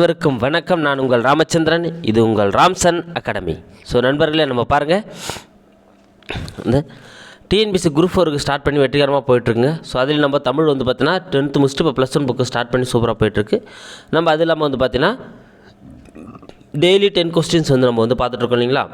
அனைவருக்கும் வணக்கம். நான் உங்கள் ராமச்சந்திரன் இது உங்கள் ராம்சன் அகாடமி. ஸோ நண்பர்களே நம்ம பாருங்கள் இந்த டிஎன்பிசி குரூப் ஃபோருக்கு ஸ்டார்ட் பண்ணி வெற்றிகரமாக போயிட்டுருக்குங்க. ஸோ அதில் நம்ம தமிழ் வந்து பார்த்தீங்கன்னா டென்த்து முடிச்சுட்டு இப்போ ப்ளஸ் ஒன் புக்கு ஸ்டார்ட் பண்ணி சூப்பராக போயிட்டுருக்கு. நம்ம அது இல்லாமல் வந்து பார்த்தீங்கன்னா டெய்லி டென் கொஸ்டின்ஸ் வந்து நம்ம வந்து பார்த்துட்ருக்கோம் இல்லைங்களா?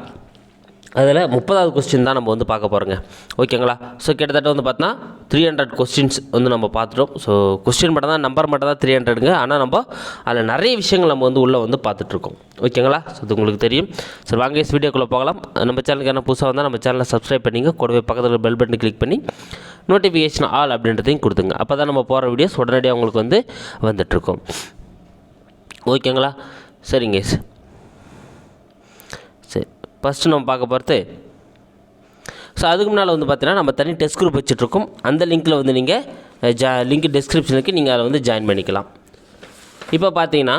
அதில் முப்பதாவது கொஸ்டின் தான் நம்ம வந்து பார்க்க போகிறோங்க ஓகேங்களா ஸோ கிட்டத்தட்ட வந்து பார்த்தோன்னா த்ரீ ஹண்ட்ரட் கொஸ்டின்ஸ் வந்து நம்ம பார்த்துட்டோம். ஸோ கொஸ்டின் மட்டும் தான் நம்பர் மட்டும் தான் த்ரீ ஹண்ட்ரடுங்க ஆனால் நம்ம அதில் நிறைய விஷயங்கள் நம்ம வந்து உள்ளே வந்து பார்த்துட்ருக்கோம். ஓகேங்களா ஸோ இது உங்களுக்கு தெரியும். சரி வாங்க வீடியோக்குள்ளே போகலாம். நம்ம சேனலுக்கு என்ன புதுசாக வந்தால் நம்ம சேனலை சப்ஸ்கிரைப் பண்ணிங்க. கூடவே பக்கத்தில் பெல் பட்டன் கிளிக் பண்ணி நோட்டிஃபிகேஷன் ஆல் அப்படின்றதையும் கொடுத்துங்க. அப்போ தான் நம்ம போகிற வீடியோஸ் உடனடியாக உங்களுக்கு வந்து வந்துட்ருக்கோம். ஓகேங்களா சரிங்க ஃபஸ்ட்டு நம்ம பார்க்க போகிறது ஸோ அதுக்கு முன்னால் வந்து பார்த்தீங்கன்னா நம்ம தனி டெஸ்ட் குரூப் வச்சுட்ருக்கோம். அந்த லிங்க்கில் வந்து நீங்கள் ஜா லிங்க் டிஸ்கிரிப்ஷனுக்கு நீங்கள் அதில் வந்து ஜாயின் பண்ணிக்கலாம். இப்போ பார்த்தீங்கன்னா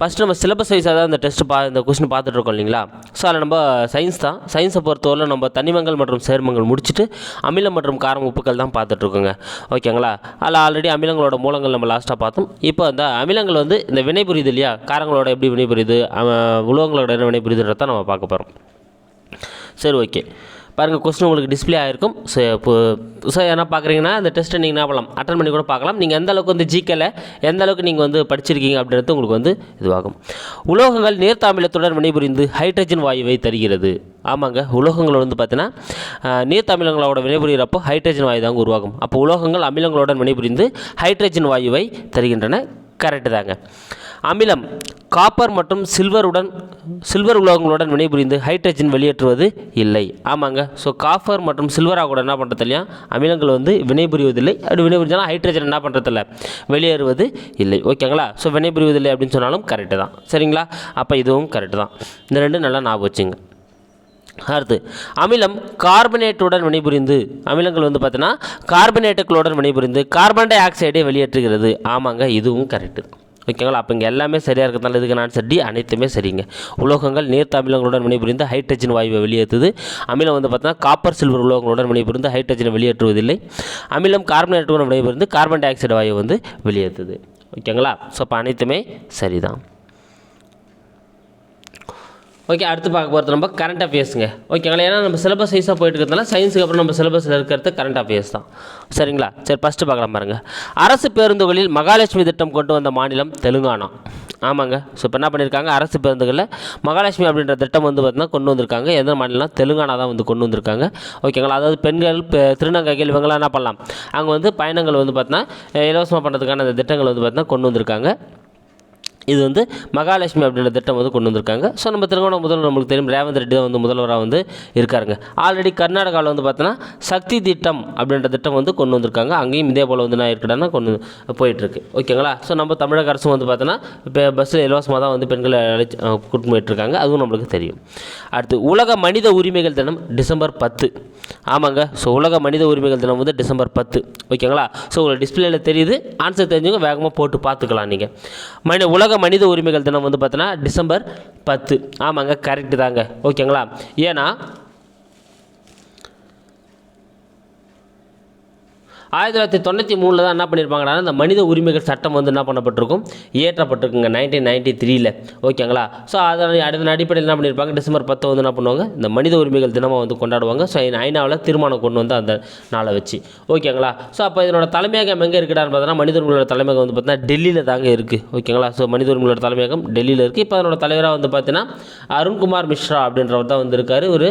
ஃபஸ்ட்டு நம்ம சிலபஸ் வைஸாக தான் இந்த டெஸ்ட் பா இந்த கொஸ்டின் பார்த்துட்ருக்கோம் இல்லைங்களா? ஸோ அதில் நம்ம சயின்ஸ் தான். சயின்ஸை பொறுத்தவரை நம்ம தனிமங்கள் மற்றும் சேர்மங்கள் முடிச்சுட்டு அமிலம் மற்றும் காரம் உப்புக்கள் தான் பார்த்துட்ருக்கோங்க ஓகேங்களா? அதில் ஆல்ரெடி அமிலங்களோட மூலங்கள் நம்ம லாஸ்ட்டாக பார்த்தோம். இப்போ அந்த அமிலங்கள் வந்து இந்த வினை புரியுது இல்லையா? காரங்களோட எப்படி வினை புரியுது? உலோகங்களோட என்ன வினை புரியுதுன்றத நம்ம பார்க்க போகிறோம் சரி ஓகே. பாருங்கள் கொஸ்டின் உங்களுக்கு டிஸ்ப்ளே ஆகிருக்கும் ஸோ இப்போ ஸோ என்ன பார்க்குறீங்கன்னா அந்த டெஸ்ட்டை நீங்கள் என்ன பண்ணலாம்? அட்டன் பண்ணி கூட பார்க்கலாம். நீங்கள் எந்த அளவுக்கு வந்து ஜிக்கல எந்த அளவுக்கு நீங்கள் வந்து படிச்சிருக்கீங்க அப்படின்றது உங்களுக்கு வந்து இதுவாகும். உலோகங்கள் நீர்த்தாமிலத்துடன் வினைபுரிந்து ஹைட்ரஜன் வாயுவை தருகிறது. ஆமாங்க உலோகங்கள் வந்து பார்த்தீங்கன்னா நீர்த்தாமிலங்களோட வினைபுரிகிறப்போ ஹைட்ரஜன் வாயு தாங்க உருவாகும். அப்போ உலோகங்கள் அமிலங்களுடன் வினைபுரிந்து ஹைட்ரஜன் வாயுவை தருகின்றன. கரெக்டு தாங்க. அமிலம் காப்பர் மற்றும் சில்வருடன் சில்வர் உலோகங்களுடன் வினைபுரிந்து ஹைட்ரஜன் வெளியேற்றுவது இல்லை. ஆமாங்க. ஸோ காப்பர் மற்றும் சில்வராக கூட என்ன பண்ணுறது இல்லையா? அமிலங்கள் வந்து வினைபுரிவதில்லை. அப்படி வினைபுரிஞ்சாலும் ஹைட்ரஜன் என்ன பண்ணுறதில்ல வெளியேறுவது இல்லை. ஓகேங்களா ஸோ வினைபுரிவதில்லை அப்படின்னு சொன்னாலும் கரெக்டு தான். சரிங்களா? அப்போ இதுவும் கரெக்டு தான். இந்த ரெண்டும் நல்லா ஞாபகம் வச்சுங்க. அடுத்து அமிலம் கார்பனேட்டுடன் வினைபுரிந்து அமிலங்கள் வந்து பார்த்தீங்கன்னா கார்பனேட்டுகளுடன் வினைபுரிந்து கார்பன் டை ஆக்சைடை வெளியேற்றுகிறது. ஆமாங்க. இதுவும் கரெக்டு ஓகேங்களா? அப்போ இங்கே எல்லாமே சரியாக இருக்கிறதால இதுக்கு நான் சரி அனைத்துமே சரிங்க. உலோகங்கள் நீர்த்த அமிலங்களுடன் வினைபுரிந்து ஹைட்ரஜன் வாயுவை வெளியேற்றுது. அமிலம் வந்து பார்த்தீங்கன்னா காப்பர் சில்வர் உலோகங்களுடன் வினைபுரிந்து ஹைட்ரஜனை வெளியேற்றுவதில்லை. அமிலம் கார்பனேட்டுடன் வினைபுரிந்து கார்பன் டை ஆக்சைடு வாயு வந்து வெளியேற்றுது. ஓகேங்களா? ஸோ அப்போ அனைத்துமே சரிதான். ஓகே அடுத்து பார்க்க போகிறது நம்ம கரண்ட் அஃபேர்ஸுங்க ஓகேங்களா ஏன்னா நம்ம சிலபஸ் சைஸாக போயிட்டு இருக்கிறதுனால சயின்ஸுக்கு அப்புறம் நம்ம சிலபஸில் இருக்கிறது கரண்ட் அஃபேர்ஸ் தான். சரிங்களா? சரி ஃபஸ்ட்டு பார்க்கலாம் பாருங்கள் அரசு பேருந்துகளில் மகாலட்சுமி திட்டம் கொண்டு வந்த மாநிலம் தெலுங்கானா. ஆமாங்க. ஸோ இப்போ என்ன பண்ணியிருக்காங்க அரசு பேருந்துகளில் மகாலட்சுமி அப்படின்ற திட்டம் வந்து பார்த்தீங்கன்னா கொண்டு வந்திருக்காங்க. எந்த மாநிலம் தெலுங்கானா தான் வந்து கொண்டு வந்திருக்காங்க. ஓகேங்களா அதாவது பெண்கள் இப்போ திருநங்கைகள் இவங்களாம் என்ன பண்ணலாம்? அங்கே வந்து பயணங்கள் வந்து பார்த்தீங்கன்னா இலவசமாக பண்ணுறதுக்கான அந்த திட்டங்கள் வந்து பார்த்தீங்கன்னா கொண்டு வந்திருக்காங்க. இது வந்து மகாலட்சுமி அப்படின்ற திட்டம் வந்து கொண்டு வந்திருக்காங்க. ஸோ நம்ம திருவண்ணாமலை முதல்வர் நம்மளுக்கு தெரியும் ரேவந்த் ரெட்டி தான் வந்து முதல்வராக வந்து இருக்காருங்க. ஆல்ரெடி கர்நாடகாவில் வந்து பார்த்தோன்னா சக்தி திட்டம் அப்படின்ற திட்டம் வந்து கொண்டு வந்திருக்காங்க. அங்கேயும் இதே போல் வந்து நான் இருக்கடனா கொண்டு போயிட்டுருக்கு. ஓகேங்களா? ஸோ நம்ம தமிழக அரசும் வந்து பார்த்தோன்னா இப்போ பஸ்ஸில் இலவசமாக தான் வந்து பெண்களை அழைச்சி கூட்டு போயிட்டுருக்காங்க. அதுவும் நம்மளுக்கு தெரியும். அடுத்து உலக மனித உரிமைகள் தினம் டிசம்பர் பத்து. ஆமாங்க. ஸோ உலக மனித உரிமைகள் தினம் வந்து டிசம்பர் பத்து. ஓகேங்களா? ஸோ உங்களுக்கு டிஸ்பிளேயில் தெரியுது. ஆன்சர் தெரிஞ்சவங்க வேகமாக போட்டு பார்த்துக்கலாம் நீங்கள் மனி உலக மனித உரிமைகள் தினம் வந்து பார்த்தோன்னா டிசம்பர் பத்து. ஆமாங்க கரெக்டு தாங்க. ஓகேங்களா? ஏன்னா ஆயிரத்தி தொள்ளாயிரத்தி தொண்ணூற்றி மூணில் தான் என்ன பண்ணியிருப்பாங்கன்னா இந்த மனித உரிமைகள் சட்டம் வந்து என்ன பண்ணப்பட்டிருக்கும்? ஏற்றப்பட்டிருக்குங்க நைன்டீன் நைன்டி த்ரீயில் ஓகேங்களா? ஸோ அதன் அதன் அடிப்படையில் என்ன பண்ணியிருப்பாங்க டிசம்பர் பத்து வந்து என்ன பண்ணுவாங்க? இந்த மனித உரிமைகள் தினமாக வந்து கொண்டாடுவாங்க. ஸோ ஐநாவில் தீர்மானம் கொண்டு வந்து அந்த நாளை வச்சு. ஓகேங்களா? ஸோ அப்போ இதனோட தலைமையகம் எங்கே இருக்குடான்னு பார்த்தோன்னா மனித உரிமைகளோட தலைமையகம் வந்து பார்த்தீங்கன்னா டெல்லியில் தாங்க இருக்குது ஓகேங்களா? ஸோ மனித உரிமைகளோட தலைமையகம் டெல்லியில் இருக்குது இப்போ அதனோட தலைவராக வந்து பார்த்தீங்கன்னா அருண்குமார் மிஸ்ரா அப்படின்றவர் தான் வந்திருக்காரு ஒரு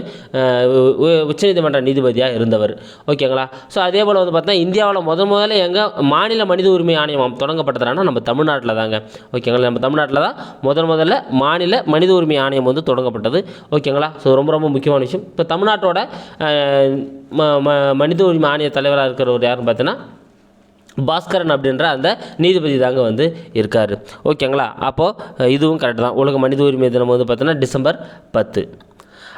உச்சநீதிமன்ற நீதிபதியாக இருந்தவர். ஓகேங்களா? ஸோ அதே போல் வந்து பார்த்தீங்கன்னா இந்தியாவில் முதல் முதல்ல எங்கே மாநில மனித உரிமை ஆணையம் தொடங்கப்பட்டதுனா நம்ம தமிழ்நாட்டில் தாங்க. ஓகேங்களா நம்ம தமிழ்நாட்டில் தான் முதல் முதல்ல மாநில மனித உரிமை ஆணையம் வந்து தொடங்கப்பட்டது. ஓகேங்களா ஸோ ரொம்ப ரொம்ப முக்கியமான விஷயம். இப்போ தமிழ்நாட்டோட ம- ம- மனித உரிமை ஆணைய தலைவராக இருக்கிறவர் யாருன்னு பார்த்தீங்கன்னா பாஸ்கரன் அப்படின்ற அந்த நீதிபதி தாங்க வந்து இருக்கார். ஓகேங்களா அப்போது இதுவும் கரெக்ட் தான். உலக மனித உரிமை தினம் வந்து பார்த்தீங்கன்னா டிசம்பர் பத்து.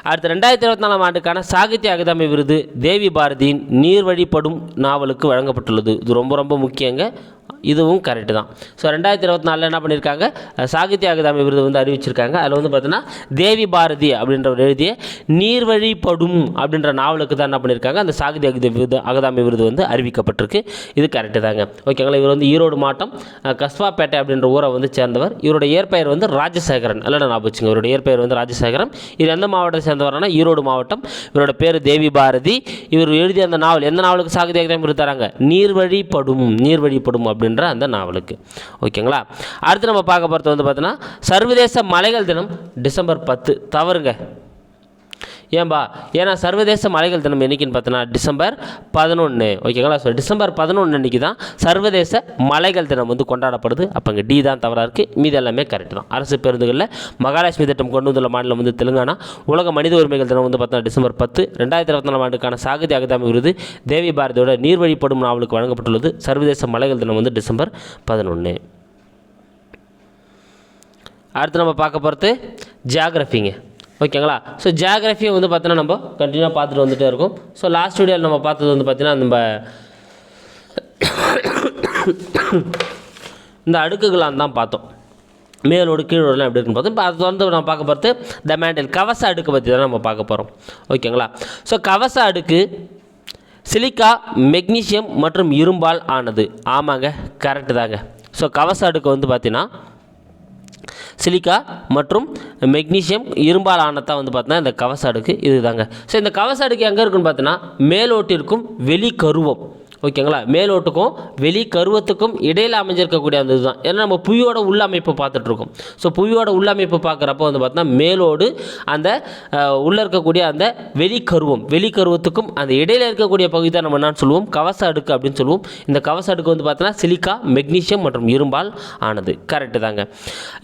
அடுத்து ரெண்டாயிரத்தி இருபத்தி நாலாம் ஆண்டுக்கான சாகித்ய அகாதமி விருது தேவி பாரதியின் நீர் வழிபடும் நாவலுக்கு வழங்கப்பட்டுள்ளது. இது ரொம்ப ரொம்ப முக்கியங்க. இதுவும் கரெக்டு தான். ஸோ ரெண்டாயிரத்தி இருபத்தி நாலில் என்ன பண்ணியிருக்காங்க சாகித்ய அகாதமி விருது வந்து அறிவிச்சிருக்காங்க. அதில் வந்து பார்த்தீங்கன்னா தேவி பாரதி அப்படின்றவர் எழுதிய நீர்வழிப்படும் அப்படின்ற நாவலுக்கு தான் என்ன பண்ணியிருக்காங்க அந்த சாகித்ய அகாதமி விருது அகாதமி விருது வந்து அறிவிக்கப்பட்டிருக்கு. இது கரெக்டு தாங்க. ஓகேங்களா இவர் வந்து ஈரோடு மாவட்டம் கஸ்வாப்பேட்டை அப்படின்ற ஊரை வந்து சேர்ந்தவர். இவருடைய இயற்பெயர் வந்து ராஜசேகரன். அல்ல நான் வச்சுங்க இவருடைய இயற்பெயர் வந்து ராஜசேகரன். இது எந்த மாவட்டத்தை சேர்ந்தவரானா ஈரோடு மாவட்டம். இவரோட பேர் தேவி பாரதி. இவர் எழுதிய அந்த நாவல் எந்த நாவலுக்கு சாகித்ய அகாதமி விருது தராங்க? நீர்வழிப்படும் நீர்வழிப்படும் அப்படின்ற அந்த நாவலுக்கு. ஓகேங்களா? அடுத்து நம்ம பார்க்க போகிறது வந்து பார்த்தோன்னா சர்வதேச மலைகள் தினம் டிசம்பர் பத்து. தவறுங்க. ஏன்பா? ஏன்னா சர்வதேச மலைகள் தினம் என்றைக்குன்னு பார்த்தோன்னா டிசம்பர் பதினொன்று ஓகேங்களா ஸோ டிசம்பர் பதினொன்று அன்றைக்கி தான் சர்வதேச மலைகள் தினம் வந்து கொண்டாடப்படுது. அப்போ இங்கே டி தான் தவறாக இருக்குது மீது எல்லாமே கரெக்ட் தான். அரசு பேருந்துகளில் மகாலட்சுமி திட்டம் கொண்டு வந்துள்ள மாநிலம் வந்து தெலுங்கானா. உலக மனித உரிமைகள் தினம் வந்து பார்த்தோன்னா டிசம்பர் பத்து. ரெண்டாயிரத்தி இருபத்தி நாலாம் ஆண்டுக்கான சாகித்ய அகதாமி விருது தேவி பாரதியோட நீர்வழிப்படும் நாவலுக்கு வழங்கப்பட்டுள்ளது. சர்வதேச மலைகள் தினம் வந்து டிசம்பர் பதினொன்று அடுத்து நம்ம பார்க்க போகிறது ஜியாகிரஃபிங்க ஓகேங்களா? ஸோ ஜியாகிரஃபியை வந்து பார்த்தீங்கன்னா நம்ம கண்டினியூவாக பார்த்துட்டு வந்துட்டே இருக்கும். ஸோ லாஸ்ட் வீடியோவில் நம்ம பார்த்தது வந்து பார்த்தீங்கன்னா நம்ம இந்த அடுக்குகளாம் தான் பார்த்தோம். மேலோடு கீழோடலாம் எப்படி இருக்குன்னு பார்த்தோம். இப்போ அது தொடர்ந்து நம்ம பார்க்க போகிறது த மேண்டில் கவச அடுக்கு பற்றி தான் நம்ம பார்க்க போகிறோம் ஓகேங்களா? ஸோ கவச அடுக்கு சிலிக்கா மெக்னீசியம் மற்றும் இரும்பால் ஆனது. ஆமாங்க கரெக்டு தாங்க. ஸோ கவச அடுக்கு வந்து பார்த்தீங்கன்னா சிலிக்கா மற்றும் மெக்னீஷியம் இரும்பால் வந்து பார்த்தீங்கன்னா இந்த கவச அடுக்கு இதுதாங்க. ஸோ இந்த கவச அடுக்கு எங்கே இருக்குன்னு பார்த்தீங்கன்னா மேலோட்டிற்கும் வெளி கருவம் ஓகேங்களா? மேலோட்டுக்கும் வெளி கருவத்துக்கும் இடையில் அமைஞ்சிருக்கக்கூடிய அந்த இதுதான். ஏன்னா நம்ம புவியோட உள்ளமைப்பு பார்த்துட்ருக்கோம். ஸோ புவியோட உள்ளமைப்பு பார்க்குறப்போ வந்து பார்த்தீங்கன்னா மேலோடு அந்த உள்ளே இருக்கக்கூடிய அந்த வெளி கருவம் வெளி கருவத்துக்கும் அந்த இடையில இருக்கக்கூடிய பகுதி தான் நம்ம என்னன்னு சொல்லுவோம்? கவச அடுக்கு அப்படின்னு சொல்லுவோம். இந்த கவச அடுக்கு வந்து பார்த்தீங்கன்னா சிலிக்கா மெக்னீஷியம் மற்றும் இரும்பால் ஆனது. கரெக்டு தாங்க.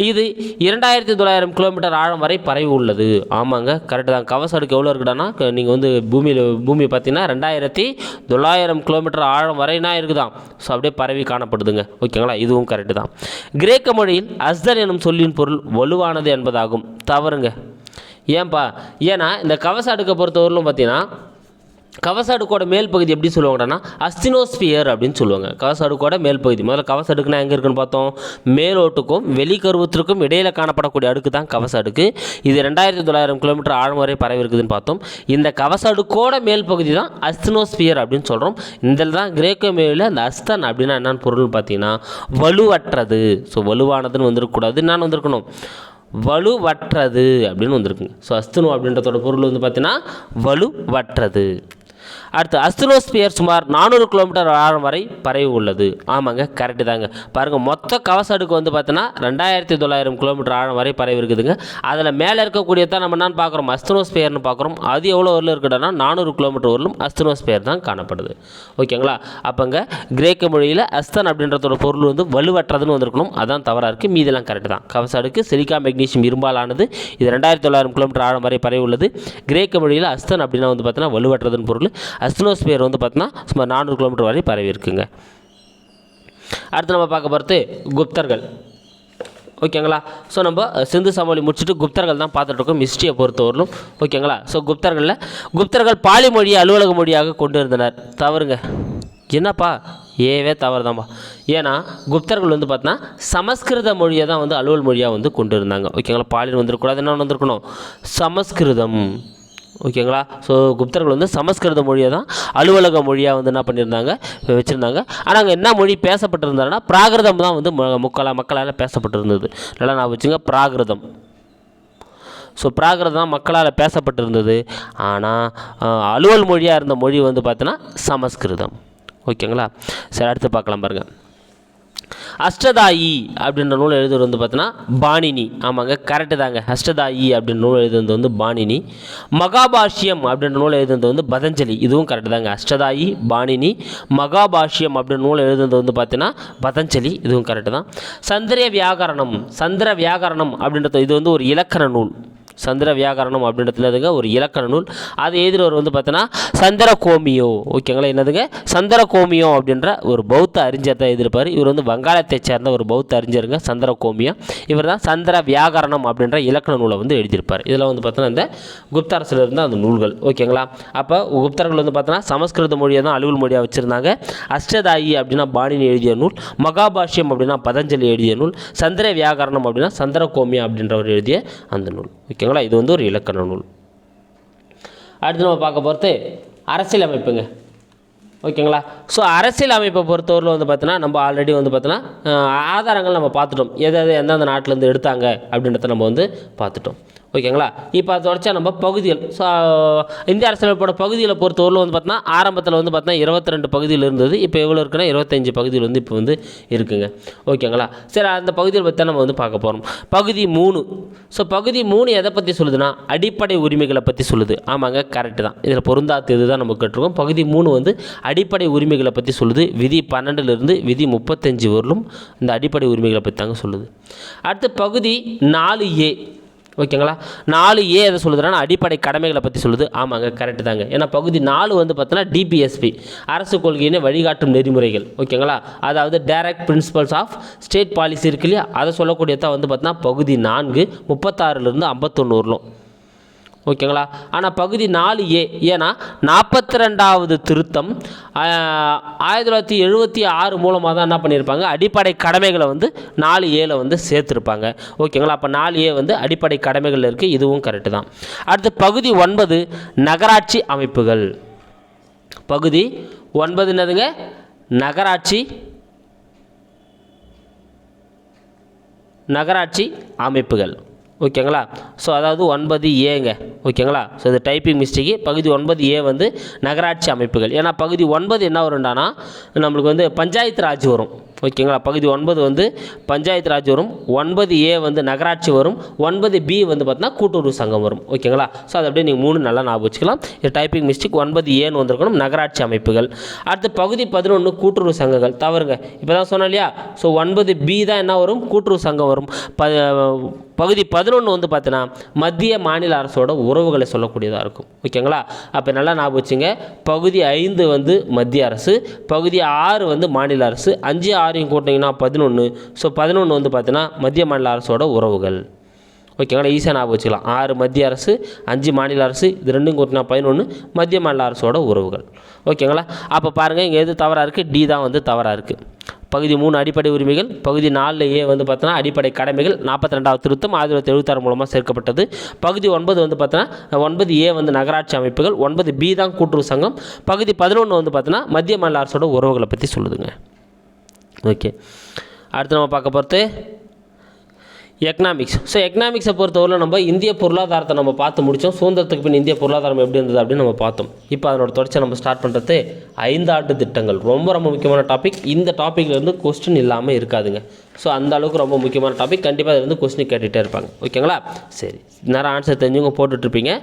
இது இரண்டாயிரத்தி தொள்ளாயிரம் கிலோமீட்டர் ஆழம் வரை பரவி உள்ளது. ஆமாங்க கரெக்டு தான். கவச அடுக்கு எவ்வளோ இருக்குடானா நீங்கள் வந்து பூமியில் பூமி பார்த்தீங்கன்னா ரெண்டாயிரத்தி தொள்ளாயிரம் கிலோமீட்டர் ஆழம் வரைனா இருக்குதான் ஸோ அப்படியே பரவி காணப்படுதுங்க. ஓகேங்களா? இதுவும் கரெக்டு தான். கிரேக்க மொழியில் அஸ்தர் எனும் சொல்லின் பொருள் வலுவானது என்பதாகும். தவறுங்க. ஏன்பா? ஏன்னா இந்த கவச அடுக்கை பொறுத்தவரையிலும் பார்த்தீங்கன்னா கவச அடுக்கோட மேல் பகுதி எப்படி சொல்லுவாங்கன்னா அஸ்தினோஸ்பியர் அப்படின்னு சொல்லுவாங்க. கவச அடுக்கோட மேல் பகுதி. முதல்ல கவச அடுக்குனா எங்கே இருக்குன்னு பார்த்தோம்? மேலோட்டுக்கும் வெளிக்கருவத்திற்கும் இடையில காணப்படக்கூடிய அடுக்கு தான் கவச அடுக்கு இது ரெண்டாயிரத்தி தொள்ளாயிரம் கிலோமீட்டர் ஆழம் வரை பரவி இருக்குதுன்னு பார்த்தோம். இந்த கவச அடுக்கோட மேல் பகுதி தான் அஸ்தினோஸ்பியர் அப்படின்னு சொல்கிறோம் இதில் தான் கிரேக்க மேலில் அந்த அஸ்தன் அப்படின்னா என்னன்னு பொருள் பார்த்தீங்கன்னா வலுவற்றது. ஸோ வலுவானதுன்னு வந்திருக்கக்கூடாது. என்னன்னு வந்திருக்கணும். வலுவற்றது அப்படின்னு வந்திருக்குங்க. ஸோ அஸ்தனு அப்படின்றதோட பொருள் வந்து பார்த்தீங்கன்னா வலுவற்றது. அடுத்து அஸ்தினோஸ்பியர் சுமார் நானூறு கிலோமீட்டர் ஆழம் வரை பரவி உள்ளது. ஆமாங்க கரெக்டு தாங்க. பாருங்கள் மொத்த கவச அடுக்கு வந்து பார்த்தீங்கன்னா ரெண்டாயிரத்தி தொள்ளாயிரம் கிலோமீட்டர் ஆழம் வரை பரவி இருக்குதுங்க. அதில் மேலே இருக்கக்கூடியதான் நம்ம என்னன்னு பார்க்குறோம் அஸ்தினோஸ்பியர்னு பார்க்குறோம் அது எவ்வளோ வரல இருக்குதுன்னா நானூறு கிலோமீட்டர் வரலும் அஸ்தினோஸ்பியர் தான் காணப்படுது. ஓகேங்களா? அப்போங்க கிரேக்க மொழியில் அஸ்தன் அப்படின்றதோட பொருள் வந்து வலுவற்றதுன்னு வந்திருக்கணும். அதான் தவறாக இருக்குது மீதெல்லாம் கரெக்டு தான். கவச அடுக்கு சிலிக்கா மெக்னீஷியம் இரும்பாலானது. இது ரெண்டாயிரத்தி தொள்ளாயிரம் கிலோமீட்டர் ஆழம் வரை பரவி உள்ளது. கிரேக்க மொழியில் அஸ்தன் அப்படின்னா வந்து பார்த்தீங்கன்னா வலுவற்றதுன்னு பொருள். அஸ்னோஸ்பியர் வந்து பார்த்தீங்கன்னா சுமார் நானூறு கிலோமீட்டர் வரை பரவி இருக்குங்க. அடுத்து நம்ம பார்க்க போகிறது குப்தர்கள். ஓகேங்களா ஸோ நம்ம சிந்து சமவெளி முடிச்சுட்டு குப்தர்கள் தான் பார்த்துட்ருக்கோம் ஹிஸ்ட்ரியை பொறுத்தவரையிலும். ஓகேங்களா ஸோ குப்தர்களில் குப்தர்கள் பாலி மொழியை அலுவலக மொழியாக கொண்டு இருந்தனர். தவறுங்க. என்னப்பா? ஏவே தவறு தான்ப்பா ஏன்னா குப்தர்கள் வந்து பார்த்தோன்னா சமஸ்கிருத மொழியை தான் வந்து அலுவல் மொழியாக வந்து கொண்டு இருந்தாங்க. ஓகேங்களா பாலியல் வந்துருக்கூடாது என்ன வந்திருக்கணும்? சமஸ்கிருதம். ஓகேங்களா? ஸோ குப்தர்கள் வந்து சமஸ்கிருத மொழியை தான் அலுவலக மொழியாக வந்து என்ன பண்ணியிருந்தாங்க? வச்சுருந்தாங்க. ஆனால் அங்கே என்ன மொழி பேசப்பட்டிருந்தாருன்னா பிராகிருதம் தான் வந்து மு- மக்களால் பேசப்பட்டிருந்தது. நல்லா நான் வச்சுங்க பிராகிருதம். ஸோ பிராகிருதம் தான் மக்களால் பேசப்பட்டிருந்தது. ஆனால் அலுவல் மொழியாக இருந்த மொழி வந்து பார்த்தீங்கன்னா சமஸ்கிருதம். ஓகேங்களா? சரி அடுத்து பார்க்கலாம் பாருங்கள் அஷ்டதாயி அப்படின்ற நூல் எழுதுறது வந்து பார்த்தீங்கன்னா பாணினி. ஆமாங்க கரெக்டு தாங்க. அஷ்டதாயி அப்படின்ற நூல் எழுதுறது வந்து பாணினி. மகாபாஷ்யம் அப்படின்ற நூல் எழுதுறது வந்து பதஞ்சலி. இதுவும் கரெக்டு தாங்க. அஷ்டதாயி பாணினி மகாபாஷ்யம் அப்படின்ற நூல் எழுதுறது வந்து பார்த்தீங்கன்னா பதஞ்சலி. இதுவும் கரெக்டு தான். சந்திர வியாகரணம் சந்திர வியாகரணம் அப்படின்றது இது வந்து ஒரு இலக்கண நூல். சந்திர வியாகரணம் அப்படின்றதுலதுங்க ஒரு இலக்கண நூல். அது எழுதினவர் வந்து பார்த்தோன்னா சந்திர கோமியோ. ஓகேங்களா? என்னதுங்க? சந்திர கோமியோ அப்படின்ற ஒரு பௌத்த அறிஞர் தான் எழுதியிருப்பார். இவர் வந்து வங்காளத்தை சேர்ந்த ஒரு பௌத்த அறிஞருங்க சந்திர கோமியோ. இவர் தான் சந்திர வியாகரணம் அப்படின்ற இலக்கண நூலை வந்து எழுதியிருப்பார். இதில் வந்து பார்த்தோன்னா இந்த குப்த அரசில் இருந்த அந்த நூல்கள். ஓகேங்களா? அப்போ குப்தர்கள் வந்து பார்த்தோன்னா சமஸ்கிருத மொழியை தான் அலுவல் மொழியாக வச்சுருந்தாங்க. அஷ்டதாயி அப்படின்னா பாணினி எழுதிய நூல். மகாபாஷ்யம் அப்படின்னா பதஞ்சலி எழுதிய நூல். சந்திர வியாகரணம் அப்படின்னா சந்திர கோமியா அப்படின்றவர் எழுதிய அந்த நூல். ஓகேங்களா? இது வந்து ஒரு இலக்கண நூல். அடுத்து நம்ம பார்க்க போகிறது அரசியல் அமைப்புங்க ஓகேங்களா? ஸோ அரசியல் அமைப்பை பொறுத்தவரையில் வந்து பார்த்தோன்னா நம்ம ஆல்ரெடி வந்து பார்த்தோன்னா ஆதாரங்கள் நம்ம பார்த்துட்டோம். எது எது எந்தெந்த நாட்டிலேருந்து எடுத்தாங்க அப்படின்றத நம்ம வந்து பார்த்துட்டோம். ஓகேங்களா? இப்போ அதை தொடச்சா நம்ம பகுதிகள். ஸோ இந்திய அரசியலமைப்போட பகுதிகளை பொறுத்தவரையில் வந்து பார்த்தோன்னா ஆரம்பத்தில் வந்து பார்த்தோன்னா இருபத்தி ரெண்டு பகுதியில் இருந்தது. இப்போ எவ்வளோ இருக்குன்னா இருபத்தஞ்சு பகுதியில் வந்து இப்போ வந்து இருக்குங்க. ஓகேங்களா? சரி அந்த பகுதியில் பற்றி தான் நம்ம வந்து பார்க்க போகிறோம் பகுதி மூணு. ஸோ பகுதி மூணு எதை பற்றி சொல்லுதுன்னா அடிப்படை உரிமைகளை பற்றி சொல்லுது. ஆமாங்க கரெக்டு தான். இதில் பொருந்தாத்து இதுதான் நம்ம கேட்டிருக்கோம். பகுதி மூணு வந்து அடிப்படை உரிமைகளை பற்றி சொல்லுது. விதி பன்னெண்டுலேருந்து விதி முப்பத்தஞ்சு வரலும் இந்த அடிப்படை உரிமைகளை பற்றி தாங்க சொல்லுது. அடுத்து பகுதி நாலு ஏ. ஓகேங்களா? நாலு ஏ எதை சொல்லுதுன்னா அடிப்படை கடமைகளை பற்றி சொல்லுது. ஆமாங்க கரெக்டு தாங்க. ஏன்னா பகுதி நாலு வந்து பார்த்தோன்னா டிபிஎஸ்பி அரசு கொள்கையினை வழிகாட்டும் நெறிமுறைகள். ஓகேங்களா? அதாவது direct principles of state policy இருக்கு இல்லையா? அதை சொல்லக்கூடியதான் வந்து பார்த்தோன்னா பகுதி நான்கு முப்பத்தாறுலேருந்து ஐம்பத்தொன்று ஓகேங்களா? ஆனால் பகுதி நாலு ஏ ஏன்னா நாற்பத்தி ரெண்டாவது திருத்தம் ஆயிரத்தி தொள்ளாயிரத்தி எழுபத்தி ஆறு மூலமாக தான் என்ன பண்ணியிருப்பாங்க அடிப்படை கடமைகளை வந்து நாலு ஏல வந்து சேர்த்துருப்பாங்க. ஓகேங்களா? அப்போ நாலு ஏ வந்து அடிப்படை கடமைகள் இருக்குது இதுவும் கரெக்டு தான். அடுத்து பகுதி ஒன்பது நகராட்சி அமைப்புகள். பகுதி ஒன்பது என்னதுங்க? நகராட்சி நகராட்சி அமைப்புகள். ஓகேங்களா? ஸோ அதாவது ஒன்பது ஏங்க ஓகேங்களா? ஸோ இது டைப்பிங் மிஸ்டேக்கு பகுதி ஒன்பது ஏ வந்து நகராட்சி அமைப்புகள். ஏன்னா பகுதி ஒன்பது என்ன வரும்டானா நம்மளுக்கு வந்து பஞ்சாயத்து ராஜ் வரும். ஓகேங்களா? பகுதி ஒன்பது வந்து பஞ்சாயத்து ராஜ் வரும். ஒன்பது ஏ வந்து நகராட்சி வரும். ஒன்பது பி வந்து பார்த்தீங்கன்னா கூட்டுறவு சங்கம் வரும். ஓகேங்களா? ஸோ அது அப்படியே நீங்கள் மூணு நல்லா ஞாபகம் வச்சுக்கலாம். இது டைப்பிங் மிஸ்டேக் ஒன்பது ஏன்னு வந்திருக்கணும். நகராட்சி அமைப்புகள். அடுத்து பகுதி பதினொன்று கூட்டுறவு சங்கங்கள். தவறுங்க. இப்போ தான் சொன்னேன் இல்லையா? ஸோ ஒன்பது பி தான் என்ன வரும்? கூட்டுறவு சங்கம் வரும். ப பகுதி பதினொன்று வந்து பார்த்தீங்கன்னா மத்திய மாநில அரசோட உறவுகளை சொல்லக்கூடியதாக இருக்கும். ஓகேங்களா? அப்போ நல்லா ஞாபகம் வச்சுங்க. பகுதி ஐந்து வந்து மத்திய அரசு. பகுதி ஆறு வந்து மாநில அரசு. அஞ்சு ஆறு ஆறையும் கூட்டிங்கன்னா பதினொன்று ஸோ பதினொன்று வந்து பார்த்தீங்கன்னா மத்திய மாநில அரசோட உறவுகள். ஓகேங்களா ஈஸியாக ஞாபகம் வச்சுக்கலாம். ஆறு மத்திய அரசு அஞ்சு மாநில அரசு இது ரெண்டும் கூட்டினா பதினொன்று மத்திய மாநில அரசோட உறவுகள். ஓகேங்களா அப்போ பாருங்கள் இங்கே எது தவறாக இருக்குது டி தான் வந்து தவறாக இருக்குது பகுதி மூணு அடிப்படை உரிமைகள் பகுதி நாலில் ஏ வந்து பார்த்தோன்னா அடிப்படை கடமைகள் நாற்பத்தி ரெண்டாவது திருத்தம் ஆயிரத்தி தொள்ளாயிரத்தி எழுபத்தாறு மூலமாக சேர்க்கப்பட்டது. பகுதி ஒன்பது வந்து பார்த்தோன்னா ஒன்பது ஏ வந்து நகராட்சி அமைப்புகள் ஒன்பது பி தான் கூட்டுறவு சங்கம். பகுதி பதினொன்று வந்து பார்த்தோன்னா மத்திய மாநில அரசோட உறவுகளை பற்றி சொல்லுதுங்க. ஓகே அடுத்து நம்ம பார்க்க போகிறது எக்கனாமிக்ஸ் ஸோ எக்கனாமிக்ஸை பொறுத்தவரை நம்ம இந்திய பொருளாதாரத்தை நம்ம பார்த்து முடித்தோம் சுதந்திரத்துக்கு பின் இந்திய பொருளாதாரம் எப்படி இருந்தது அப்படின்னு நம்ம பார்த்தோம். இப்போ அதனோட தொடர்ச்சி நம்ம ஸ்டார்ட் பண்ணுறது ஐந்தாண்டு திட்டங்கள். ரொம்ப ரொம்ப முக்கியமான டாபிக் இந்த டாப்பிக்லேருந்து கொஸ்டின் இல்லாமல் இருக்காதுங்க. ஸோ அந்த அளவுக்கு ரொம்ப முக்கியமான டாபிக் கண்டிப்பாக அதுலேருந்து வந்து கொஸ்டின் கேட்டுகிட்டே இருப்பாங்க. ஓகேங்களா சரி. நேரம் ஆன்சர் தெரிஞ்சவங்க போட்டுட்ருப்பீங்க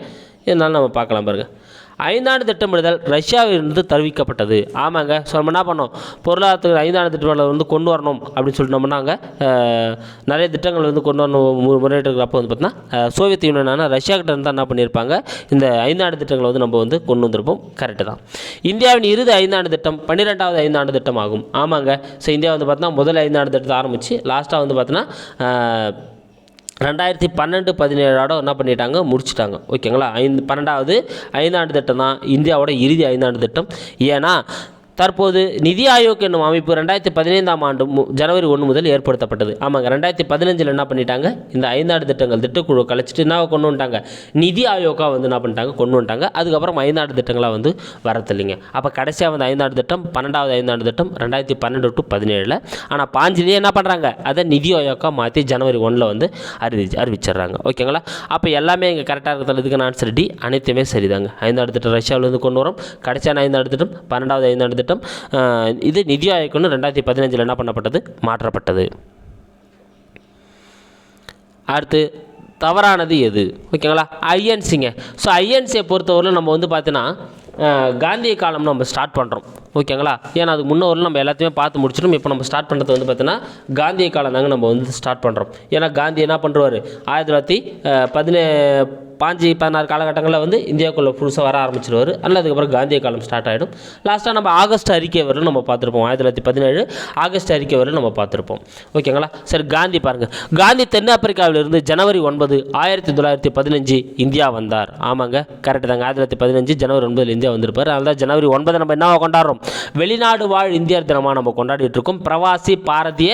இருந்தாலும் நம்ம பார்க்கலாம் பாருங்கள் ஐந்தாண்டு திட்டமிடுதல் ரஷ்யாவிலிருந்து தெரிவிக்கப்பட்டது. ஆமாங்க ஸோ நம்ம என்ன பண்ணோம்? பொருளாதாரத்துக்கு ஐந்தாண்டு திட்டமிடல் வந்து கொண்டு வரணும் அப்படின்னு சொல்லிட்டு நம்ம நாங்கள் நிறைய திட்டங்கள் வந்து கொண்டு வரணும் மு- முறையிட்டிருக்கிறப்ப வந்து பார்த்தீங்கன்னா சோவியத் யூனியனான ரஷ்யா கிட்ட இருந்தால் என்ன பண்ணியிருப்பாங்க? இந்த ஐந்தாண்டு திட்டங்களை வந்து நம்ம வந்து கொண்டு வந்திருப்போம். கரெக்டு தான். இந்தியாவின் இறுதி ஐந்தாண்டு திட்டம் பன்னிரெண்டாவது ஐந்தாண்டு திட்டம் ஆகும் ஆமாங்க ஸோ இந்தியா வந்து பார்த்தீங்கன்னா முதல் ஐந்தாண்டு திட்டத்தை ஆரம்பித்து லாஸ்ட்டாக வந்து பார்த்தீங்கன்னா ரெண்டாயிரத்தி பன்னெண்டு பதினேழோட என்ன பண்ணிட்டாங்க? முடிச்சிட்டாங்க. ஓகேங்களா? ஐந்து பன்னெண்டாவது ஐந்தாண்டு திட்டம் தான் இந்தியாவோட இறுதி ஐந்தாண்டு திட்டம். ஏன்னா தற்போது நிதி ஆயோக் என்னும் அமைப்பு ரெண்டாயிரத்தி பதினைந்தாம் ஆண்டு மு- ஜனவரி ஒன்று முதல் ஏற்படுத்தப்பட்டது. ஆமாங்க ரெண்டாயிரத்தி பதினஞ்சில் என்ன பண்ணிட்டாங்க? இந்த ஐந்தாண்டு திட்டங்கள் திட்டக்குழு கழிச்சிட்டு என்ன கொண்டு வந்துட்டாங்க? நிதி ஆயோக்கா வந்து என்ன பண்ணிட்டாங்க? கொண்டு வந்துட்டாங்க. அதுக்கப்புறம் ஐந்தாண்டு திட்டங்களாக வந்து வரதில்லைங்க. அப்போ கடைசியாக வந்து ஐந்தாண்டு திட்டம் பன்னெண்டாவது ஐந்தாண்டு திட்டம் ரெண்டாயிரத்தி பன்னெண்டு டு பதினேழில். ஆனால் பாஞ்சிலேயே என்ன பண்ணுறாங்க அதை நிதி ஆயோக்கா மாற்றி ஜனவரி ஒன்றில் வந்து அறிவி அறிவிச்சிடுறாங்க. ஓகேங்களா? அப்போ எல்லாமே இங்கே கரெக்டாக இருக்கிறது இதுக்கு ஆன்சர் டி அனைத்துமே சரிதாங்க. ஐந்தாண்டு திட்டம் ரஷ்யாவிலேருந்து கொண்டு வரோம். கடைசியான ஐந்தாண்டு திட்டம் பன்னெண்டாவது ஐந்தாண்டு திட்டம். இது நிதி ஆயோக்குன்னு ரெண்டாயிரத்தி பதினஞ்சில் என்ன பண்ணப்பட்டது? மாற்றப்பட்டது. அடுத்து தவறானது எது? ஓகேங்களா? ஐஎன்சிங்க ஸோ ஐஎன்சியை பொறுத்தவரையில் நம்ம வந்து பார்த்தீங்கன்னா காந்திய காலம் நம்ம ஸ்டார்ட் பண்ணுறோம் ஓகேங்களா? ஏன்னா அதுக்கு முன்னோரில் நம்ம எல்லாத்தையுமே பார்த்து முடிச்சிடும் இப்போ நம்ம ஸ்டார்ட் பண்ணுறது வந்து பார்த்தீங்கன்னா காந்திய காலம் தாங்க நம்ம வந்து ஸ்டார்ட் பண்ணுறோம் ஏன்னா காந்தி என்ன பண்ணுறாரு ஆயிரத்தி தொள்ளாயிரத்தி பதினே பாஞ்சு பதினாறு காலகட்டங்களில் வந்து இந்தியாவுக்குள்ளே புதுசாக வர ஆரம்பிச்சிருவார். அல்ல அதுக்கப்புறம் காந்திய காலம் ஸ்டார்ட் ஆகிடும் லாஸ்ட்டாக நம்ம ஆகஸ்ட் அறிக்கை வரலும் நம்ம பார்த்துருப்போம். ஆயிரத்தி தொள்ளாயிரத்தி பதினேழு ஆகஸ்ட் அறிக்கை வரலும் நம்ம பார்த்துருப்போம். ஓகேங்களா? சரி காந்தி பாருங்கள் காந்தி தென்னாப்பிரிக்காவிலிருந்து ஜனவரி ஒன்பது ஆயிரத்தி தொள்ளாயிரத்தி பதினஞ்சு இந்தியா வந்தார். ஆமாங்க கரெக்டு தாங்க. ஆயிரத்தி தொள்ளாயிரத்தி பதினஞ்சு ஜனவரி ஒன்பதில் இந்தியா வந்திருப்பார். அதனால தான் ஜனவரி ஒன்பதை நம்ம என்ன கொண்டாடுறோம்? வெளிநாடு வாழ் இந்தியர் தினமாக நம்ம கொண்டாடிட்டு இருக்கோம். பிரவாசி பாரதிய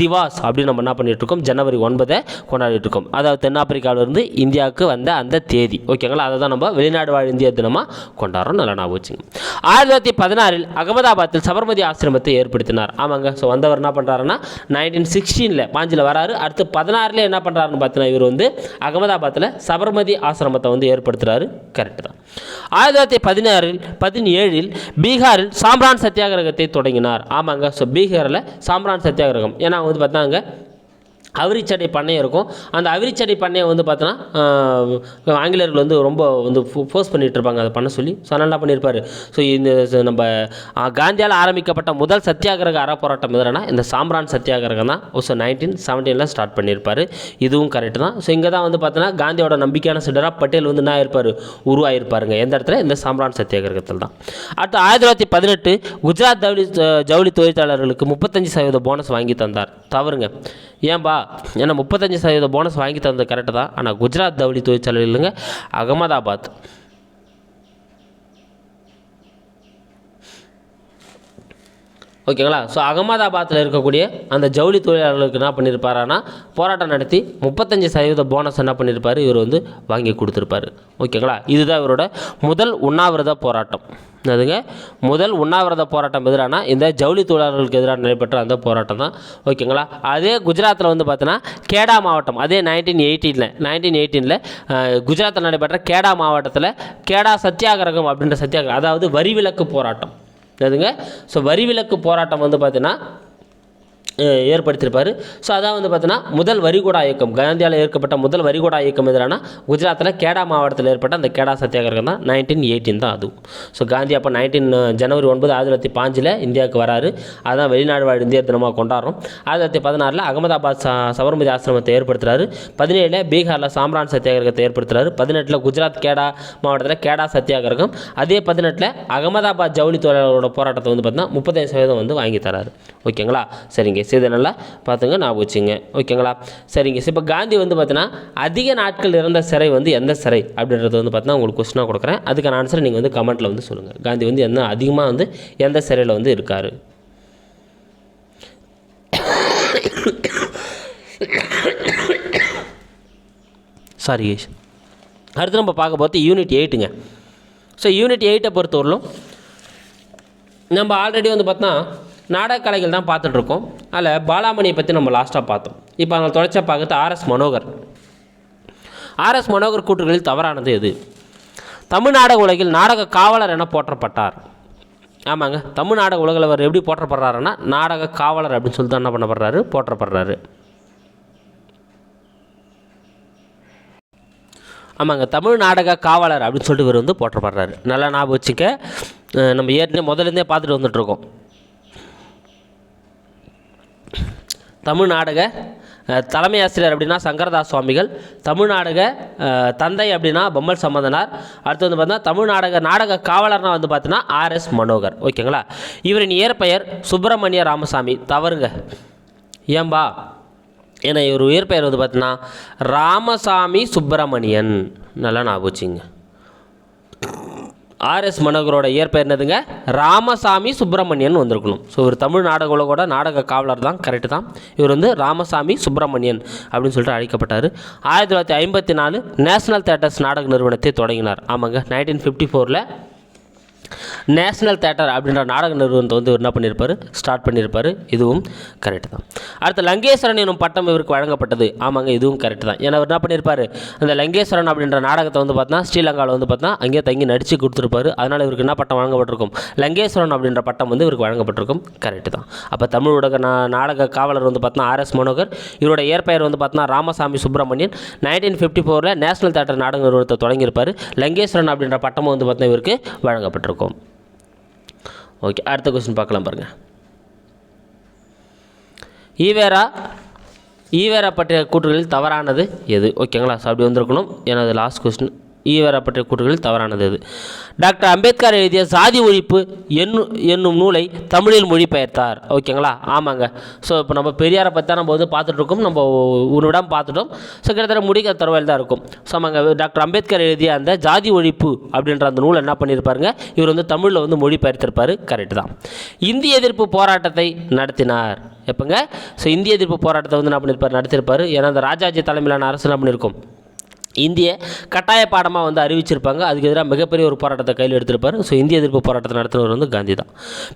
திவாஸ் அப்படின்னு நம்ம என்ன பண்ணிட்டு இருக்கோம்? ஜனவரி ஒன்பதை கொண்டாடிட்டு இருக்கோம். அதாவது தென்னாப்பிரிக்காவிலிருந்து இந்தியாவுக்கு வந்த அந்த தேதி. ஓகேங்களா அதை தான் நம்ம வெளிநாடு வாழ் இந்திய தினமாக கொண்டாடுறோம். நல்லா ஞாபகம் வச்சுங்க. ஆயிரத்தி தொள்ளாயிரத்தி பதினாறில் அகமதாபாத்தில் சபர்மதி ஆசிரமத்தை ஏற்படுத்தினார். ஆமாங்க. ஸோ வந்தவர் என்ன பண்ணுறாருன்னா நைன்டீன் சிக்ஸ்டீனில் பாஞ்சில் வராரு. அடுத்து பதினாறில் என்ன பண்ணுறாருன்னு பார்த்தீங்கன்னா இவர் வந்து அகமதாபாத்தில் சபர்மதி ஆசிரமத்தை வந்து ஏற்படுத்துகிறாரு கரெக்டு தான். ஆயிரத்தி தொள்ளாயிரத்தி பதினாறில் பதினேழில் பீகாரில் சாம்ரான் சத்தியாகிரகத்தை தொடங்கினார். ஆமாங்க. ஸோ பீகாரில் சாம்ரான் சத்தியாகிரகம். ஏன்னா வந்து பார்த்தாங்க அவிரிச்சடை பண்ணை இருக்கும். அந்த அவிரிச்சடை பண்ணையை வந்து பார்த்தோன்னா ஆங்கிலேயர்கள் வந்து ரொம்ப வந்து ஃபோர்ஸ் பண்ணிட்டு இருப்பாங்க. அதை பண்ண சொல்லி ஸோ நல்லா என்ன ஸோ இந்த நம்ம காந்தியால் ஆரம்பிக்கப்பட்ட முதல் சத்தியாகிரக அறப்போராட்டம் எதுனா இந்த சாம்ரான் சத்தியாகிரகம் தான். ஸோ நைன்டீன் செவன்டீனில் ஸ்டார்ட் பண்ணியிருப்பார் இதுவும் கரெக்டு தான். ஸோ இங்கே தான் வந்து பார்த்தோன்னா காந்தியோட நம்பிக்கையான சிடராக பட்டேல் வந்து என்ன ஆயிருப்பார்? உருவாயிருப்பாருங்க. எந்த இடத்துல? இந்த சாம்ரான் சத்தியாகிரகத்தில் தான். அடுத்து ஆயிரத்தி தொள்ளாயிரத்தி பதினெட்டு குஜராத் ஜவுளி ஜவுளி தொழிலாளர்களுக்கு முப்பத்தஞ்சு சதவீத போனஸ் வாங்கி தந்தார். தவறுங்க. ஏன்பா ஏன்னா முப்பத்தஞ்சு சதவீத போனஸ் வாங்கி தந்தது கரெக்டு தான். ஆனால் குஜராத் ஜவுளி தொழிற்சாலை இல்லைங்க அகமதாபாத். ஓகேங்களா? ஸோ அகமதாபாத்தில் இருக்கக்கூடிய அந்த ஜவுளி தொழிலாளர்களுக்கு என்ன பண்ணியிருப்பாருன்னா போராட்டம் நடத்தி முப்பத்தஞ்சு சதவீத போனஸ் என்ன பண்ணியிருப்பார் இவர் வந்து வாங்கி கொடுத்துருப்பாரு. ஓகேங்களா? இதுதான் இவரோட முதல் உண்ணாவிரத போராட்டம். அதுங்க முதல் உண்ணாவிரத போராட்டம் எதிரான? இந்த ஜவுளி தொழிலாளர்களுக்கு எதிராக நடைபெற்ற அந்த போராட்டம் தான். ஓகேங்களா? அதே குஜராத்தில் வந்து பார்த்தீங்கன்னா கேடா மாவட்டம். அதே நைன்டீன் எயிட்டீனில் நைன்டீன் எயிட்டீனில் குஜராத்தில் நடைபெற்ற கேடா மாவட்டத்தில் கேடா சத்தியாகிரகம் அப்படின்ற சத்தியாகிரகம் அதாவது வரி விலக்கு போராட்டம். அதுங்க ஸோ வரி விலக்கு போராட்டம் வந்து பார்த்தீங்கன்னா ஏற்படுத்தியிருப்பார். ஸோ அதான் வந்து பார்த்தீங்கன்னா முதல் வரிகூடா இயக்கம். காந்தியால் ஏற்கப்பட்ட முதல் வரிகூடா இயக்கம் எதிரான குஜராத்தில் கேடா மாவட்டத்தில் ஏற்பட்ட அந்த கேடா சத்தியாகிரகம் தான் நைன்டீன் எயிட்டீன் தான் அதுவும். ஸோ காந்தி அப்போ நைன்டீன் ஜனவரி ஒன்பது ஆயிரத்தி தொள்ளாயிரத்தி பாஞ்சில் இந்தியாவுக்கு வராரு. அதான் வெளிநாடு வாழ் இந்தியர் தினமாக கொண்டாடுறோம். ஆயிரத்தி தொள்ளாயிரத்தி பதினாறில் அகமதாபாத் ச சபர்மதி ஆசிரமத்தை ஏற்படுத்துறாரு. பதினேழில் பீகாரில் சாம்ரான் சத்தியாகிரகத்தை ஏற்படுத்துறாரு. பதினெட்டில் குஜராத் கேடா மாவட்டத்தில் கேடா சத்தியாகிரகம். அதே பதினெட்டில் அகமதாபாத் ஜவுளி தொழிலாளர்களோட போராட்டத்தை வந்து பார்த்தீங்கன்னா முப்பத்தஞ்சு சதவீதம் வந்து வாங்கி தராரு. ஓகேங்களா? சரிங்க. சரி இதை நல்லா பார்த்துங்க ஞாபகம் வச்சுங்க. ஓகேங்களா? சரிங்க. சரி இப்போ காந்தி வந்து பார்த்தீங்கன்னா அதிக நாட்கள் இருந்த சிறை வந்து எந்த சிறை அப்படின்றது வந்து பார்த்தீங்கன்னா உங்களுக்கு கொஸ்டினாக கொடுக்குறேன். அதுக்கான ஆன்சரை நீங்கள் வந்து கமெண்ட்டில் வந்து சொல்லுங்கள் காந்தி வந்து என்ன அதிகமாக வந்து எந்த சிறையில் வந்து இருக்கார்? சாரி கேஷ் அடுத்து நம்ம பார்க்க போகிறது யூனிட் எயிட்டுங்க ஸோ யூனிட் எயிட்டை பொறுத்தவரையிலும் நம்ம ஆல்ரெடி வந்து பார்த்தோன்னா நாடக கலைகள் தான் பார்த்துட்ருக்கோம். அதில் பாலாமணியை பற்றி நம்ம லாஸ்ட்டாக பார்த்தோம். இப்போ அவங்க தொடர்ச்சியாக பார்க்கறது R S Manohar. R S Manohar கூற்றுகளில் தவறானது எது? தமிழ் நாடக உலகில் நாடக காவலர் என போற்றப்பட்டார். ஆமாங்க தமிழ் நாடக உலகில் அவர் எப்படி போற்றப்படுறாருன்னா நாடக காவலர் அப்படின்னு சொல்லிட்டு என்ன பண்ணப்படுறாரு? போற்றப்படுறாரு. ஆமாங்க தமிழ் நாடக காவலர் அப்படின்னு சொல்லிட்டு இவர் வந்து போற்றப்படுறாரு. நல்லா ஞாபகம் வச்சுக்க நம்ம ஏற்கனவே முதலேருந்தே பார்த்துட்டு வந்துட்டுருக்கோம் தமிழ் நாடக தலைமை ஆசிரியர் அப்படின்னா சங்கரதாஸ் சுவாமிகள் தமிழ்நாடக தந்தை அப்படின்னா பொம்மல் சம்பந்தனார். அடுத்து வந்து பார்த்தீங்கன்னா தமிழ் நாடக நாடக காவலர்னா வந்து பார்த்தீங்கன்னா ஆர்எஸ் மனோகர். ஓகேங்களா? இவரின் இயற்பெயர் சுப்பிரமணிய ராமசாமி. தவறுங்க. ஏம்பா ஏன்னா இவர் உயிர்பெயர் வந்து பார்த்தீங்கன்னா ராமசாமி சுப்பிரமணியன். நல்லா ஞாபகம் ஆர்எஸ் மனோகரோட இயற்பெயர் என்னதுங்க? ராமசாமி சுப்பிரமணியன் வந்திருக்கணும். ஸோ இவர் தமிழ் நாடக உலகோட நாடக காவலர் தான் கரெக்டு தான். இவர் வந்து ராமசாமி சுப்பிரமணியன் அப்படின்னு சொல்லிட்டு அழைக்கப்பட்டார். ஆயிரத்தி தொள்ளாயிரத்தி ஐம்பத்தி நாலு நேஷனல் தேட்டர்ஸ் நாடக நிறுவனத்தை தொடங்கினார். ஆமாங்க நைன்டீன் ஃபிஃப்டி ஃபோரில் நேஷ்னல் தேட்டர் அப்படின்ற நாடக நிறுவனத்தை வந்து என்ன பண்ணியிருப்பார்? ஸ்டார்ட் பண்ணியிருப்பார். இதுவும் கரெக்ட் தான். அடுத்து லங்கேஸ்வரன் எனும் பட்டம் இவருக்கு வழங்கப்பட்டது. ஆமாங்க இதுவும் கரெக்ட் தான். ஏன்னா அவர் என்ன பண்ணியிருப்பார்? அந்த லங்கேஸ்வரன் அப்படின்ற நாடகத்தை வந்து பார்த்தா ஸ்ரீலங்காவில் வந்து பார்த்தா அங்கேயே தங்கி நடித்து கொடுத்துருப்பாரு. அதனால் இவருக்கு என்ன பட்டம் வழங்கப்பட்டிருக்கும்? லங்கேஸ்வரன் அப்படின்ற பட்டம் வந்து இவருக்கு வழங்கப்பட்டிருக்கும். கரெக்ட் தான். அப்போ தமிழ் ஊடக நாடக காவலர் வந்து பார்த்தா ஆர்எஸ் மனோகர் இவரோட இயற்பெயர் வந்து பார்த்தா ராமசாமி சுப்பிரமணியன். நைன்டீன் ஃபிஃப்டி ஃபோரில் நேஷனல் தேட்டர் நாடக நிறுவனத்தை தொடங்கியிருப்பார். லங்கேஸ்வரன் அப்படின்ற பட்டமும் வந்து பார்த்தா இவருக்கு வழங்கப்பட்டிருக்கும். ஓகே அடுத்த கொஸ்டின் பார்க்கலாம் பாருங்கள் ஈவேரா ஈவேரா பற்றிய கூற்றுகளில் தவறானது எது? ஓகேங்களா ஸோ அப்படி வந்திருக்கணும். ஏன்னா அது லாஸ்ட் கொஸ்டின் ஈவரப்பட்ட கூற்றுகள் தவறானது டாக்டர் அம்பேத்கர் எழுதிய சாதி ஒழிப்பு என்னும் என்னும் நூலை தமிழில் மொழிபெயர்த்தார். ஓகேங்களா? ஆமாங்க. ஸோ இப்போ நம்ம பெரியாரை பற்றி தான் நம்ம வந்து பார்த்துட்ருக்கோம். நம்ம ஒரு விடம் பார்த்துட்டோம். ஸோ கிட்டத்தட்ட முடிக்கிற தருவாயில் தான் இருக்கும். ஸோ ஆமாங்க. டாக்டர் அம்பேத்கர் எழுதிய அந்த ஜாதி ஒழிப்பு அப்படின்ற அந்த நூலை என்ன பண்ணியிருப்பாருங்க? இவர் வந்து தமிழில் வந்து மொழிபெயர்த்திருப்பார். கரெக்ட் தான். இந்திய எதிர்ப்பு போராட்டத்தை நடத்தினார். எப்போங்க? ஸோ இந்திய எதிர்ப்பு போராட்டத்தை வந்து என்ன பண்ணியிருப்பார்? நடத்தியிருப்பார். ஏன்னா அந்த ராஜாஜி தலைமையிலான அரசு என்ன பண்ணியிருக்கும்? இந்திய கட்டாய பாடமாக வந்து அறிவிச்சிருப்பாங்க. அதுக்கு எதிராக மிகப்பெரிய ஒரு போராட்டத்தை கையில் எடுத்திருப்பார். ஸோ இந்திய எதிர்ப்பு போராட்டத்தை நடத்தினவர் வந்து காந்தி தான்.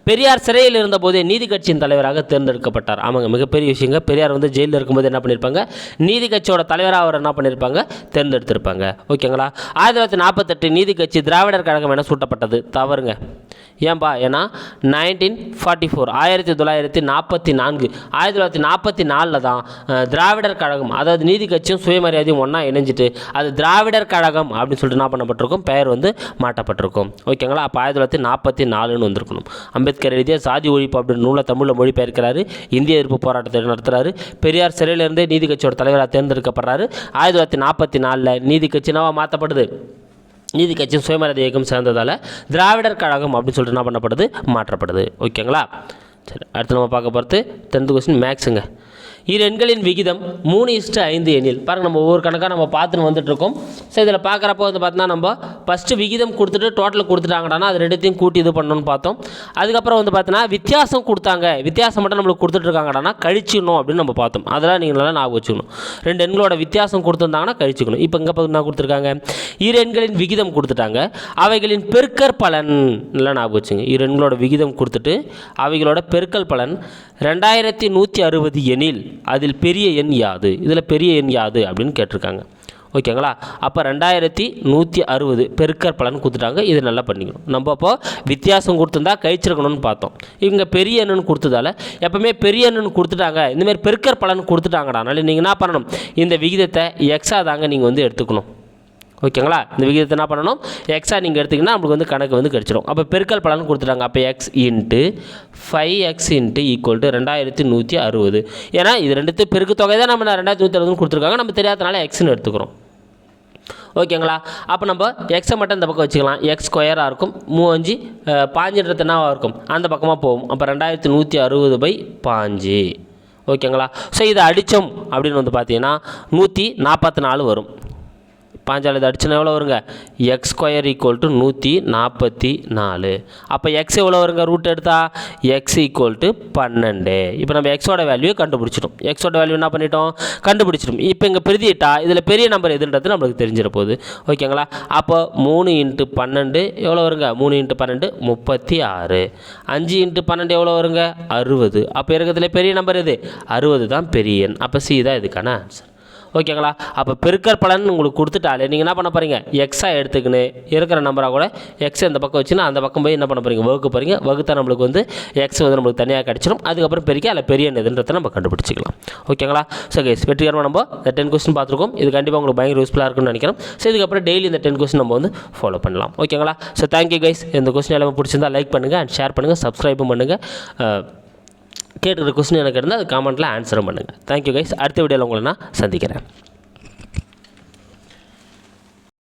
பெரியார் சிறையில் இருந்தபோதே நீதி கட்சியின் தலைவராக தேர்ந்தெடுக்கப்பட்டார். ஆமாங்க மிகப்பெரிய விஷயங்க. பெரியார் வந்து ஜெயிலில் இருக்கும்போது என்ன பண்ணியிருப்பாங்க நீதி கட்சியோட தலைவராக அவர் என்ன பண்ணியிருப்பாங்க தேர்ந்தெடுத்திருப்பாங்க. ஓகேங்களா? ஆயிரத்தி தொள்ளாயிரத்தி நாற்பத்தெட்டு நீதி கட்சி திராவிடர் கழகம் என சூட்டப்பட்டது. தவறுங்க. ஏன்பா? ஏன்னா நைன்டீன் ஃபார்ட்டி ஃபோர் ஆயிரத்தி தொள்ளாயிரத்தி நாற்பத்தி நான்கு ஆயிரத்தி தொள்ளாயிரத்தி நாற்பத்தி நாலில் தான் திராவிடர் கழகம் அதாவது நீதி கட்சியும் சுயமரியாதையும் ஒன்றா இணைஞ்சிட்டு அது திராவிடர் கழகம் அப்படின்னு சொல்லிட்டு என்ன பண்ணப்பட்டிருக்கும்? பெயர் வந்து மாட்டப்பட்டிருக்கும் ஓகேங்களா? அப்போ ஆயிரத்தி தொள்ளாயிரத்தி நாற்பத்தி நாலுன்னு வந்திருக்கணும். அம்பேத்கர் எழுதிய சாதி ஒழிப்பு அப்படின்னு நூலை தமிழில் மொழிபெயர்க்கிறாரு. இந்திய எதிர்ப்பு போராட்டத்தை நடத்துகிறாரு பெரியார் சிறையிலிருந்தே நீதி கட்சியோட தலைவராக தேர்ந்தெடுக்கப்படுறாரு. ஆயிரத்தி தொள்ளாயிரத்தி நாற்பத்தி நாலில் நீதி கட்சி மாற்றப்படுது நீதி கட்சியும் சுயமரியாதை இயக்கம் சேர்ந்ததால் திராவிடர் கழகம் அப்படின்னு சொல்லிட்டு என்ன பண்ணப்படுது? மாற்றப்படுது. ஓகேங்களா? சரி அடுத்து நம்ம பார்க்க போகிறது டென்த்து கொஸ்டின் மேக்ஸுங்க இரு எண்களின் விகிதம் மூணு இஸ்ட்டு ஐந்து எண்ணில் பாருங்கள் நம்ம ஒவ்வொரு கணக்காக நம்ம பார்த்துன்னு வந்துட்டுருக்கோம். ஸோ இதில் பார்க்குறப்போ வந்து பார்த்தோன்னா நம்ம ஃபஸ்ட்டு விகிதம் கொடுத்துட்டு டோட்டல் கொடுத்துட்டாங்கடானா அது ரெண்டுத்தையும் கூட்டி இது பண்ணணும்னு பார்த்தோம். அதுக்கப்புறம் வந்து பார்த்தோன்னா வித்தியாசம் கொடுத்தாங்க. வித்தியாசம் மட்டும் நம்மளுக்கு கொடுத்துட்ருக்காங்கடானா கழிச்சிடணும் அப்படின்னு நம்ம பார்த்தோம். அதெல்லாம் நீங்கள் நல்லா ஞாபகம் வச்சுக்கணும். ரெண்டு எண்களோட வித்தியாசம் கொடுத்துருந்தாங்கன்னா கழிச்சுக்கணும். இப்போ இங்கே என்ன கொடுத்துருக்காங்க. இரு எண்களின் விகிதம் கொடுத்துட்டாங்க. அவைகளின் பெருக்கற் பலன். நல்லா ஞாபகம் வச்சுங்க. இரு எண்களோட விகிதம் கொடுத்துட்டு அவைகளோட பெருக்கல் பலன் ரெண்டாயிரத்தி நூற்றி அறுபது எனில். அதில் பெரிய எண் யாது. இதில் பெரிய எண் யாது அப்படின்னு கேட்டிருக்காங்க. ஓகேங்களா அப்போ ரெண்டாயிரத்தி நூற்றி அறுபது பெருக்கர் பலன் கொடுத்துட்டாங்க. இது நல்லா பண்ணிக்கணும். நம்ம அப்போ வித்தியாசம் கொடுத்துருந்தா கழிச்சிருக்கணும்னு பார்த்தோம். இவங்க பெரிய எண்ணுன்னு கொடுத்ததால எப்போவுமே பெரிய எண்ணுன்னு கொடுத்துட்டாங்க. இந்தமாரி பெருக்கர் பலன் கொடுத்துட்டாங்கடா. அதனால் நீங்கள் என்ன பண்ணணும்? இந்த விகிதத்தை எக்ஸா தாங்க நீங்கள் வந்து எடுத்துக்கணும். ஓகேங்களா இந்த விகிதத்தை என்ன பண்ணணும்? எக்ஸா நீங்கள் எடுத்திங்கன்னா நம்மளுக்கு வந்து கணக்கு வந்து கிடச்சிடும் அப்போ பெருக்கல் பலன் கொடுத்துட்டாங்க. அப்போ x into five x into equal to ரெண்டாயிரத்தி நூற்றி அறுபது. ஏன்னா இது ரெண்டுத்து பெருக்கு தொகை தான் நம்ம ரெண்டாயிரத்தி நூற்றி அறுபதுன்னு கொடுத்துருக்காங்க. நம்ம தெரியாதனால எக்ஸ்னு எடுத்துக்கிறோம். ஓகேங்களா அப்போ நம்ம எக்ஸை மட்டும் இந்த பக்கம் வச்சுக்கலாம். எக்ஸ் ஸ்கொயராக இருக்கும். மூவஞ்சு அஞ்சு பாஞ்சுன்றது என்னவாக இருக்கும்? அந்த பக்கமாக போகும். அப்போ ரெண்டாயிரத்தி நூற்றி அறுபது பை பாஞ்சு. ஓகேங்களா ஸோ இதை அடித்தோம் அப்படின்னு வந்து பார்த்தீங்கன்னா நூற்றி நாற்பத்தி நாலு வரும். பாஞ்சால் இது அடிச்சுனா எவ்வளோ வருங்க? எக்ஸ் ஸ்கொயர் ஈக்குவல் டு நூற்றி நாற்பத்தி நாலு. அப்போ எக்ஸ் எவ்வளோ வருங்க? ரூட் எடுத்தா? எக்ஸ் ஈக்குவல் டு பன்னெண்டு. இப்போ நம்ம எக்ஸோட வேல்யூ கண்டுபிடிச்சிட்டோம். எக்ஸோட வேல்யூ என்ன பண்ணிட்டோம்? கண்டுபிடிச்சிட்டோம். இப்போ இங்கே பிரிதிட்டா இதில் பெரிய நம்பர் எதுன்றது நம்மளுக்கு தெரிஞ்சிட போகுது. ஓகேங்களா அப்போ மூணு இன்ட்டு பன்னெண்டு எவ்வளோ வருங்க? மூணு இன்ட்டு பன்னெண்டு முப்பத்தி ஆறு. அஞ்சு இன்ட்டு பன்னெண்டு எவ்வளோ வருங்க? அறுபது. அப்போ இருக்கிறதுல பெரிய நம்பர் எது? அறுபது தான் பெரிய எண். அப்போ சி தான் இதுக்கான ஆன்சர் ஓகேங்களா? அப்போ பெருக்கற் பலன் உங்களுக்கு கொடுத்துட்டாலே நீங்கள் என்ன பண்ண போகிறீங்க எக்ஸா எடுத்துக்கின்னு இருக்கிற நம்பராக கூட எக்ஸ் அந்த பக்கம் வச்சுன்னா அந்த பக்கம் போய் என்ன பண்ண போகிறீங்க வகுக்க போகிறீங்க வகுத்தா நம்மளுக்கு வந்து எக்ஸ் வந்து நம்மளுக்கு தனியாக கிடச்சிடும் அதுக்கப்புறம் பெருக்கி அதில் பெரிய எதுன்றதை நம்ம கண்டுபிடிச்சிக்கலாம். ஓகேங்களா? ஸோ கேஸ் வெற்றிகரமாக நம்ம இந்த டென் கொஸ்டின் பார்த்துருக்கோம். இது கண்டிப்பாக உங்களுக்கு பயங்கர யூஸ்ஃபுல்லாக இருக்கும்னு நினைக்கிறோம் ஸோ இதுக்கப்புறம் டெய்லி இந்த டென் கொஸ்டின் நம்ம வந்து ஃபாலோ பண்ணலாம். ஓகேங்களா? ஸோ தேங்க்யூ கைஸ் இந்த கொஸ்டின் எல்லாமே பிடிச்சிருந்தா லைக் பண்ணுங்கள் அண்ட் ஷேர் பண்ணுங்கள் சப்ஸ்கிரைபும் பண்ணுங்கள் கேட்டுக்கிற கொஸ்டின் எனக்கு இருந்தால் அது காமெண்ட்டில் ஆன்சரும் பண்ணுங்கள் தேங்க்யூ கைஸ் அடுத்த வீடியோவில் உங்களை நான் சந்திக்கிறேன்.